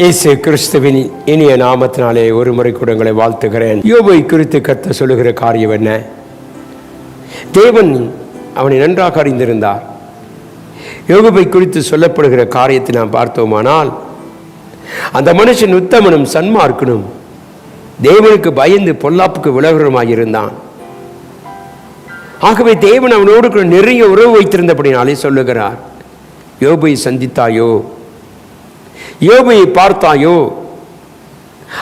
இயேசு கிறிஸ்துவின் இனிய நாமத்தினாலே ஒரு முறை கூட உங்களை வாழ்த்துகிறேன். யோபை குறித்து கத்த சொல்லுகிற காரியம் என்ன? தேவன் அவனை நன்றாக அறிந்திருந்தார். யோபை குறித்து சொல்லப்படுகிற காரியத்தை நாம் பார்த்தோமானால் அந்த மனுஷன் உத்தமனும் சன்மார்க்கனும் தேவனுக்கு பயந்து பொல்லாப்புக்கு விலகுறமாய் இருந்தான். ஆகவே தேவன் அவனோடு கூட நிறைய உறவு வைத்திருந்தபடினாலே சொல்லுகிறார் யோபை சந்தித்தாயோ? யோபையை பார்த்தாயோ?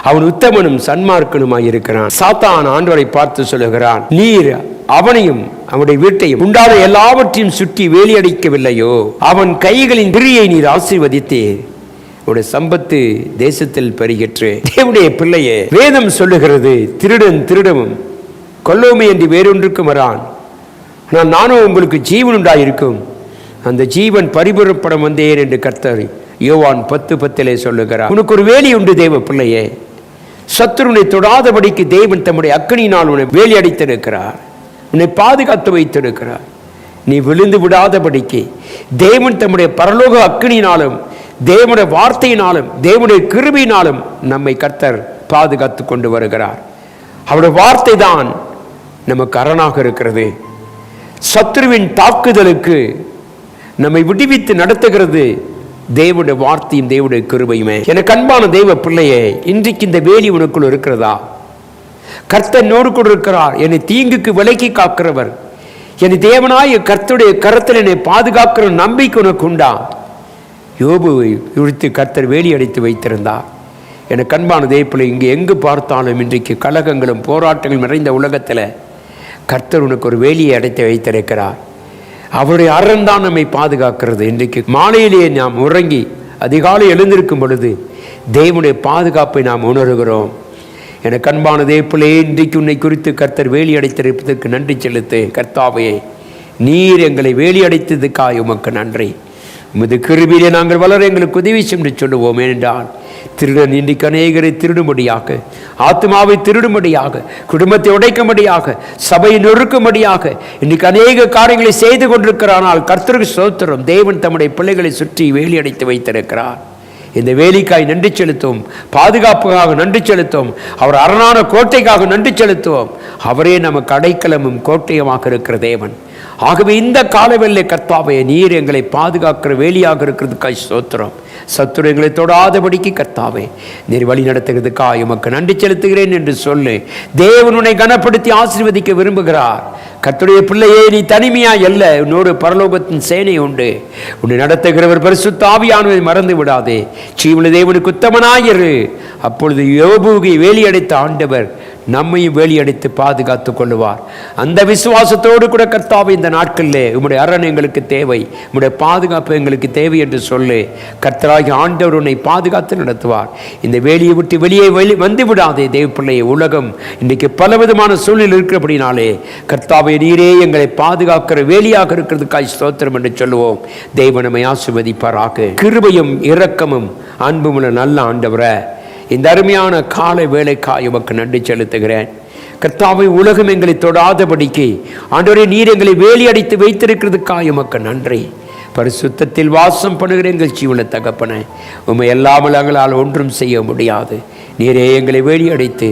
அவன் உத்தமனும் சன்மார்க்கனுமாய் இருக்கிறான். சாத்தான் ஆண்டவரை பார்த்து சொல்லுகிறான் நீர் அவனையும் அவனுடைய வீட்டையும் உண்டான எல்லாவற்றையும் சுற்றி வேலியடைக்கவில்லையோ? அவன் கைகளின் பிரியை நீர் ஆசீர்வதித்தே. உடைய சம்பத்து தேசத்தில் பெருகிற்று. தேவனுடைய பிள்ளையே வேதம் சொல்லுகிறது திருடன் திருடவும் கொல்லோமை என்று வேறொன்றுக்கும் வரான். ஆனால் நானும் உங்களுக்கு ஜீவன் உண்டாயிருக்கும். அந்த ஜீவன் பரிபுறப்படம் வந்தேன் என்று கர்த்தர் யோவான் பத்து பத்திலே சொல்லுகிறார் உனக்கு ஒரு வேலி உண்டு தேவ பிள்ளையே. சத்துருனை தொடாதபடிக்கு தேவன் தம்முடைய அக்கனியினால் உன்னை வேலி அடித்திருக்கிறார். உன்னை பாதுகாத்து வைத்திருக்கிறார். நீ விழுந்து விடாதபடிக்கு தேவன் தம்முடைய பரலோக அக்கனியினாலும் தேவனுடைய வார்த்தையினாலும் தேவனுடைய கிருபியினாலும் நம்மை கர்த்தர் பாதுகாத்து கொண்டு வருகிறார். அவருடைய வார்த்தை தான் நமக்கு அரணாக இருக்கிறது. சத்ருவின் தாக்குதலுக்கு நம்மை விடுவித்து நடத்துகிறது. தேவனுடைய வார்த்தையும் தேவனுடைய கிருபையுமே. எனக்கு அன்பான தெய்வ பிள்ளையே இன்றைக்கு இந்த வேலி உனக்குள் இருக்கிறதா? கர்த்தர் நோடு கூட இருக்கிறார். என்னை தீங்குக்கு விலக்கி காக்கிறவர். என்னை தேவனாய கர்த்தருடைய கரத்தில் என்னை பாதுகாக்கிற நம்பிக்கை உனக்கு உண்டா? யோபுவை இழுத்து கர்த்தர் வேலி அடைத்து வைத்திருந்தார். என கண்பான தேய்ப்பில் இங்கே எங்கு பார்த்தாலும் இன்றைக்கு கழகங்களும் போராட்டங்களும் நிறைந்த உலகத்தில் கர்த்தர் உனக்கு ஒரு வேலியை அடைத்து வைத்திருக்கிறார். அவருடைய அறம் தான் நம்மை பாதுகாக்கிறது. இன்றைக்கு மாலையிலேயே நாம் உறங்கி அதிகாலை எழுந்திருக்கும் பொழுது தேவனுடைய பாதுகாப்பை நாம் உணர்கிறோம். எனக்கு அன்பான தேப்பிலே இன்றைக்கு உன்னை குறித்து கர்த்தர் வேலி அடைத்திருப்பதற்கு நன்றி செலுத்து கர்த்தாவையே நீர் எங்களை வேலி அடைத்ததுக்காய் உமக்கு நன்றி. உமது கிருபியிலே நாங்கள் வளர எங்களுக்கு உதவி சென்று சொல்லுவோம் ஏனென்றால் திருடன் இன்றைக்கு அநேகரை திருடும்படியாக ஆத்மாவை திருடும்படியாக குடும்பத்தை உடைக்கும்படியாக சபையை நொறுக்கும்படியாக இன்றைக்கு அநேக காரியங்களை செய்து கொண்டிருக்கிறானால் கர்த்தருக்கு சோத்திரம் தேவன் தம்முடைய பிள்ளைகளை சுற்றி வேலி அடைத்து வைத்திருக்கிறார். இந்த வேலிக்காய் நன்றி செலுத்தும் பாதுகாப்புக்காக நன்றி செலுத்தும் அவர் அரணான கோட்டைக்காக நன்றி செலுத்துவோம். அவரே நமக்கு அடைக்கலமும் கோட்டையுமாக இருக்கிற தேவன். ஆகவே இந்த காலவெல்லை கர்த்தாவைய நீர் எங்களை பாதுகாக்கிற வேலியாக இருக்கிறதுக்காய் சோத்திரம் சத்துரு எங்களை தொடாதபடிக்கு கர்த்தாவே நீர் வழி நடத்துகிறதுக்காக உமக்கு நன்றி செலுத்துகிறேன் என்று சொல்லு. தேவனுனை கனப்படுத்தி ஆசீர்வதிக்க விரும்புகிறார். கத்துடைய பிள்ளையே நீ தனிமையா அல்ல. உன்னோடு பரலோகத்தின் சேனை உண்டு. உன்னை நடத்துகிறவர் பரிசுத்த ஆவியானவை மறந்து விடாதே. சீவன தேவனுக்கு உத்தமனாயிரு. அப்பொழுது யோபுகை வேலியடைத்த ஆண்டவர் நம்மையும் வேலியடித்து பாதுகாத்து கொள்ளுவார். அந்த விசுவாசத்தோடு கூட கர்த்தாவை இந்த நாட்களிலே உம்முடைய அரண் எங்களுக்கு தேவை. உம்முடைய பாதுகாப்பு எங்களுக்கு தேவை என்று சொல்லு. கர்த்தராகி ஆண்டவர் உன்னை பாதுகாத்து நடத்துவார். இந்த வேலியை விட்டு வெளியே வெளி வந்து விடாதே தேவ பிள்ளையை உலகம் இன்றைக்கு பலவிதமான சூழ்நிலை இருக்கிறபடினாலே கர்த்தாவை நீரே எங்களை பாதுகாக்கிற வேலியாக இருக்கிறதுக்காய் ஸ்தோத்திரம் என்று சொல்லுவோம். தெய்வ நம்மை ஆசிர்வதிப்பாராக. கிருபையும் இரக்கமும் அன்புமுள்ள நல்ல ஆண்டவரை. இந்த அருமையான காலை வேலைக்காய் உமக்கு நன்றி செலுத்துகிறேன். கர்த்தாவை உலகம் எங்களை தொடாதபடிக்கு ஆண்டவரே நீர் எங்களை வேலி அடித்து வைத்திருக்கிறதுக்காய் உமக்கு நன்றி. பரிசுத்தத்தில் வாசம் பண்ணுகிற எங்கள் ஜீவன தகப்பனை உண்மை எல்லாமல் எங்களால் ஒன்றும் செய்ய முடியாது. நீரே எங்களை வேடி அடைத்து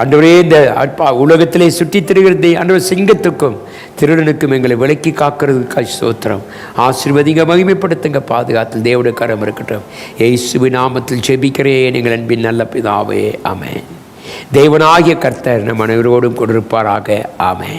அன்றவரே இந்த அற்பா உலகத்திலே சுற்றித் திரிகிறது அன்றவர் சிங்கத்துக்கும் திருடனுக்கும் எங்களை விலக்கி காக்கிறதுக்காய் சோத்திரம் ஆசீர்வதிங்க மகிமைப்படுத்துங்க பாதுகாத்தில் தேவனுடைய கரம் இருக்கட்டும். ஏசுவி நாமத்தில் ஜெபிக்கிறேன் எங்கள் அன்பின் நல்ல பிதாவே. ஆமே தேவனாகிய கர்த்தர் நம் அனைவரோடும் கொண்டிருப்பாராக. ஆமே